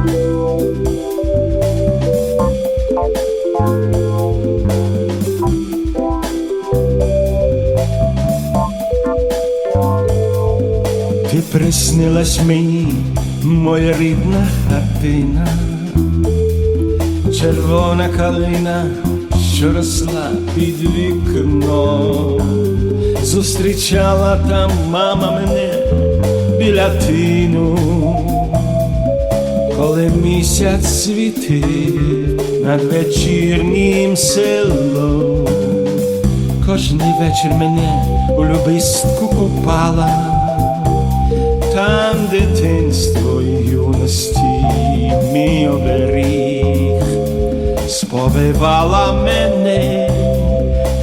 Ти приснилась мені, моя рідна хатина, червона калина, що росла під вікном, зустрічала там мама мене біля тину, місяць світив над вечірнім селом, кожний вечір мене у любистку купала там дитинство й юності мій оберіг, сповивала мене,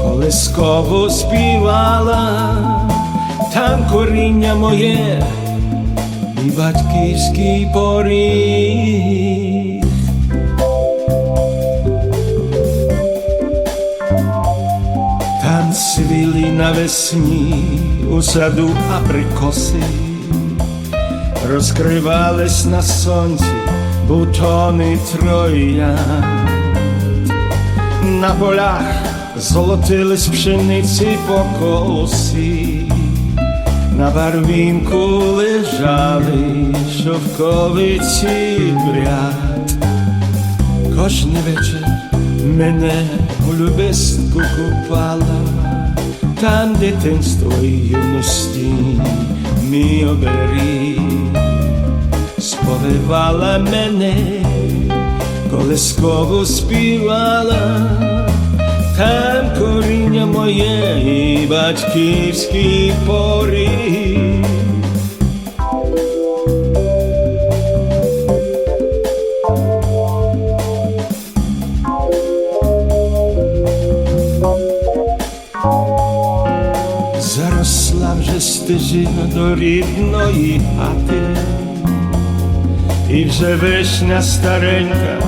колисково співала, там коріння моє chýbať kísky porých. Tam svili na vesní usadu a prkosy, rozkryvales na slnci butony trojan. Na polach złoty z pszenicy pokosi. На барвінку лежали шовковиці в ряд. Кожний вечір мене у любистку купала, там дитинство і юності мій оберіг, сповивала мене, колисково співала, коріння моє і батьківський поріг. Заросла вже стежина до рідної хати, і вже вишня старенька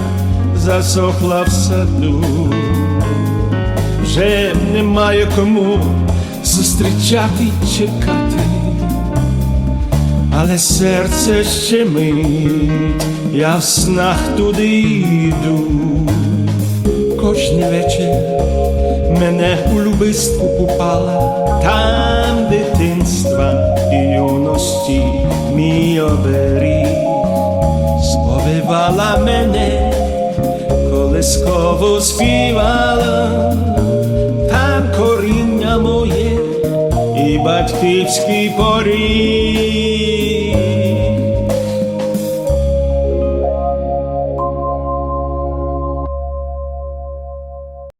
засохла в саду, вже немає кому зустрічати й чекати, але серце щемить, я в снах туди йду, кожний вечір мене у любистку купала, там дитинства і юності мій оберіг, сповивала мене, колисково співала, моє і батьківський поріг.